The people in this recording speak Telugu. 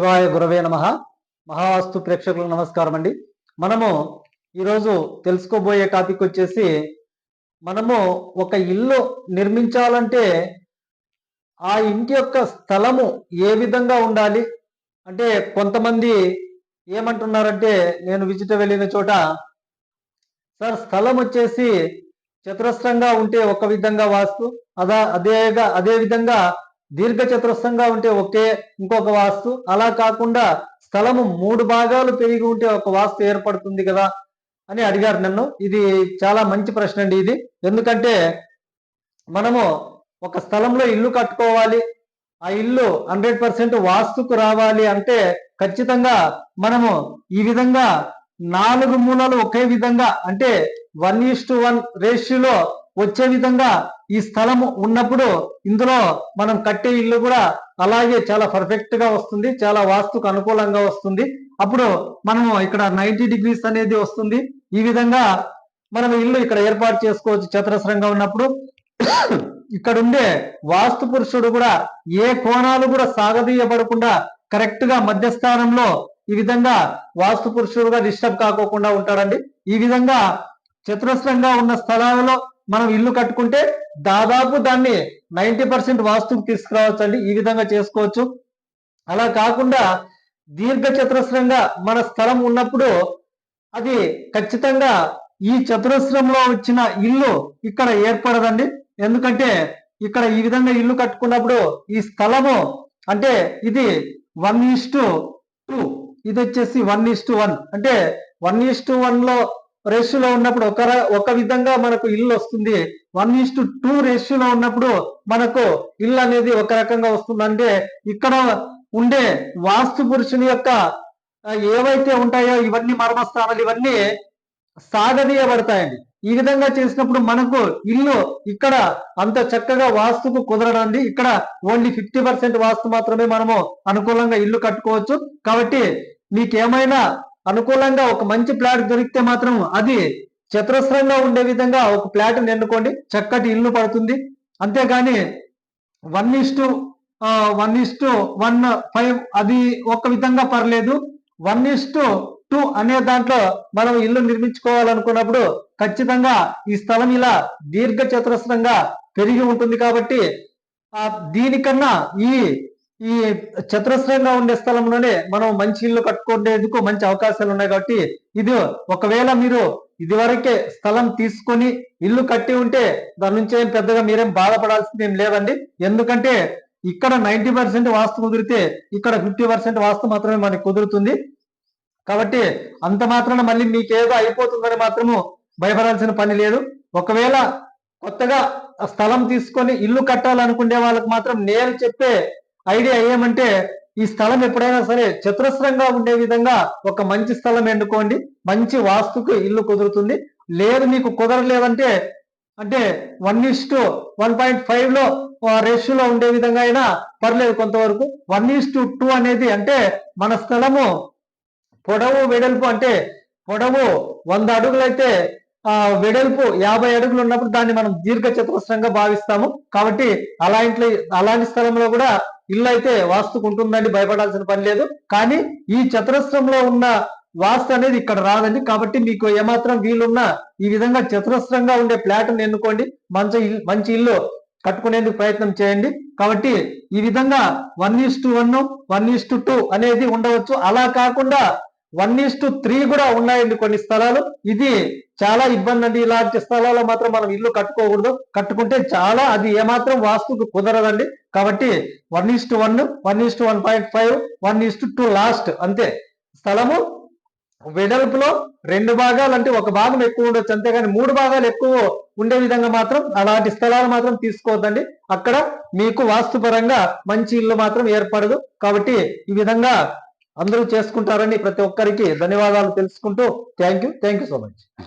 శివాయ గురవే నమ. మహావాస్తు ప్రేక్షకులకు నమస్కారం అండి మనము ఈరోజు తెలుసుకోబోయే టాపిక్ వచ్చేసి మనము ఒక ఇల్లు నిర్మించాలంటే ఆ ఇంటి యొక్క స్థలము ఏ విధంగా ఉండాలి? అంటే కొంతమంది ఏమంటున్నారంటే నేను విజిట్ వెళ్ళిన చోట సార్ స్థలం వచ్చేసి చతురస్రంగా ఉంటే ఒక విధంగా వాస్తు అదా అదేగా అదే విధంగా దీర్ఘ చతురస్రంగా ఉంటే ఒకే ఇంకొక వాస్తు. అలా కాకుండా స్థలము మూడు భాగాలు పెరిగి ఉంటే ఒక వాస్తు ఏర్పడుతుంది కదా అని అడిగారు నన్ను. ఇది చాలా మంచి ప్రశ్న అండి ఇది. ఎందుకంటే మనము ఒక స్థలంలో ఇల్లు కట్టుకోవాలి. ఆ ఇల్లు హండ్రెడ్ పర్సెంట్ వాస్తుకు రావాలి అంటే ఖచ్చితంగా మనము ఈ విధంగా నాలుగు మూలలు ఒకే విధంగా అంటే వన్ ఈస్ టు వన్ రేషియోలో వచ్చే విధంగా ఈ స్థలము ఉన్నప్పుడు ఇందులో మనం కట్టే ఇల్లు కూడా అలాగే చాలా పర్ఫెక్ట్గా వస్తుంది చాలా వాస్తుకు అనుకూలంగా వస్తుంది. అప్పుడు మనము ఇక్కడ నైన్టీ డిగ్రీస్ అనేది వస్తుంది. ఈ విధంగా మనం ఇల్లు ఇక్కడ ఏర్పాటు చేసుకోవచ్చు చతురస్రంగా ఉన్నప్పుడు. ఇక్కడ ఉండే వాస్తు పురుషుడు కూడా ఏ కోణాలు కూడా సాగదీయబడకుండా కరెక్ట్గా మధ్యస్థానంలో ఈ విధంగా వాస్తు పురుషుడుగా డిస్టర్బ్ కాకోకుండా ఉంటాడండి. ఈ విధంగా చతురస్రంగా ఉన్న స్థలాలలో మనం ఇల్లు కట్టుకుంటే దాదాపు దాన్ని నైంటీ పర్సెంట్ వాస్తుకు తీసుకురావచ్చు అండి ఈ విధంగా చేసుకోవచ్చు. అలా కాకుండా దీర్ఘ చతురస్రంగా మన స్థలం ఉన్నప్పుడు అది ఖచ్చితంగా ఈ చతురస్రంలో వచ్చిన ఇల్లు ఇక్కడ ఏర్పడదండి. ఎందుకంటే ఇక్కడ ఈ విధంగా ఇల్లు కట్టుకున్నప్పుడు ఈ స్థలము అంటే ఇది వన్ ఈస్ టు టూ ఇది వచ్చేసి వన్ ఈస్ టు వన్. అంటే వన్ ఈస్ టు వన్లో రేషియోలో ఉన్నప్పుడు ఒక ఒక విధంగా మనకు ఇల్లు వస్తుంది. వన్ ఈస్ టు టూ రేషియోలో ఉన్నప్పుడు మనకు ఇల్లు అనేది ఒక రకంగా వస్తుంది. అంటే ఇక్కడ ఉండే వాస్తు పురుషుని యొక్క ఏవైతే ఉంటాయో ఇవన్నీ మర్మస్థానాలు ఇవన్నీ సాగదీయబడతాయండి. ఈ విధంగా చేసినప్పుడు మనకు ఇల్లు ఇక్కడ అంత చక్కగా వాస్తుకు కుదరడండి ఇక్కడ ఓన్లీ ఫిఫ్టీ పర్సెంట్ వాస్తు మాత్రమే మనము అనుకూలంగా ఇల్లు కట్టుకోవచ్చు. కాబట్టి మీకేమైనా అనుకూలంగా ఒక మంచి ప్లాట్ దొరికితే మాత్రం అది చతురస్రంగా ఉండే విధంగా ఒక ప్లాట్ ఎన్నుకోండి చక్కటి ఇల్లు పడుతుంది. అంతేగాని one is to one is to one five అది ఒక విధంగా పర్లేదు. వన్ ఇస్టు టూ అనే దాంట్లో మనం ఇల్లు నిర్మించుకోవాలనుకున్నప్పుడు ఖచ్చితంగా ఈ స్థలం ఇలా దీర్ఘ చతురస్రంగా పెరిగి ఉంటుంది కాబట్టి దీనికన్నా ఈ ఈ చతురస్రంగా ఉండే స్థలంలోనే మనం మంచి ఇల్లు కట్టుకునేందుకు మంచి అవకాశాలు ఉన్నాయి కాబట్టి ఇది ఒకవేళ మీరు ఇదివరకే స్థలం తీసుకొని ఇల్లు కట్టి ఉంటే దాని నుంచి ఏం పెద్దగా మీరేం బాధపడాల్సింది ఏం లేదండి. ఎందుకంటే ఇక్కడ నైన్టీ పర్సెంట్ వాస్తు కుదిరితే ఇక్కడ ఫిఫ్టీ పర్సెంట్ వాస్తు మాత్రమే మనకి కుదురుతుంది. కాబట్టి అంత మాత్రాన మళ్ళీ మీకేదో అయిపోతుందని మాత్రము భయపడాల్సిన పని లేదు. ఒకవేళ కొత్తగా స్థలం తీసుకొని ఇల్లు కట్టాలనుకునే వాళ్ళకి మాత్రం నేను చెప్పే ఐడియా ఏమంటే ఈ స్థలం ఎప్పుడైనా సరే చతురస్రంగా ఉండే విధంగా ఒక మంచి స్థలం ఎన్నుకోండి మంచి వాస్తుకు ఇల్లు కుదురుతుంది. లేదు మీకు కుదరలేదంటే అంటే one is to one point ఫైవ్లో రేషియోలో ఉండే విధంగా అయినా పర్లేదు కొంతవరకు. వన్ ఇస్ టు టూ అనేది అంటే మన స్థలము పొడవు వెడల్పు అంటే పొడవు వంద అడుగులైతే ఆ వెడల్పు యాభై అడుగులు ఉన్నప్పుడు దాన్ని మనం దీర్ఘ చతురస్రంగా భావిస్తాము. కాబట్టి అలాంటి అలాంటి స్థలంలో కూడా ఇల్లు అయితే వాస్తుకు ఉంటుందండి భయపడాల్సిన పని లేదు. కానీ ఈ చతురస్రంలో ఉన్న వాస్తు అనేది ఇక్కడ రాదండి. కాబట్టి మీకు ఏమాత్రం వీలున్నా ఈ విధంగా చతురస్రంగా ఉండే ప్లాట్ ఎన్నుకోండి. మంచి ఇల్లు మంచి ఇల్లు కట్టుకునేందుకు ప్రయత్నం చేయండి. కాబట్టి ఈ విధంగా one is to one one is to two అనేది ఉండవచ్చు. అలా కాకుండా వన్ ఈస్ టు త్రీ కూడా ఉన్నాయండి కొన్ని స్థలాలు. ఇది చాలా ఇబ్బంది అండి ఇలాంటి స్థలాల్లో మాత్రం మనం ఇల్లు కట్టుకోకూడదు. కట్టుకుంటే చాలా అది ఏమాత్రం వాస్తుకు కుదరదండి. కాబట్టి one is to one one is to one point five one is to two last అంతే. స్థలము వెడల్పులో రెండు భాగాలు అంటే ఒక భాగం ఎక్కువ ఉండొచ్చు అంతేగాని మూడు భాగాలు ఎక్కువ ఉండే విధంగా మాత్రం అలాంటి స్థలాలు మాత్రం తీసుకోవద్దండి. అక్కడ మీకు వాస్తుపరంగా మంచి ఇల్లు మాత్రం ఏర్పడదు. కాబట్టి ఈ విధంగా అందరూ చేసుకుంటారని ప్రతి ఒక్కరికి ధన్యవాదాలు తెలుసుకుంటూ thank you. Thank you so much.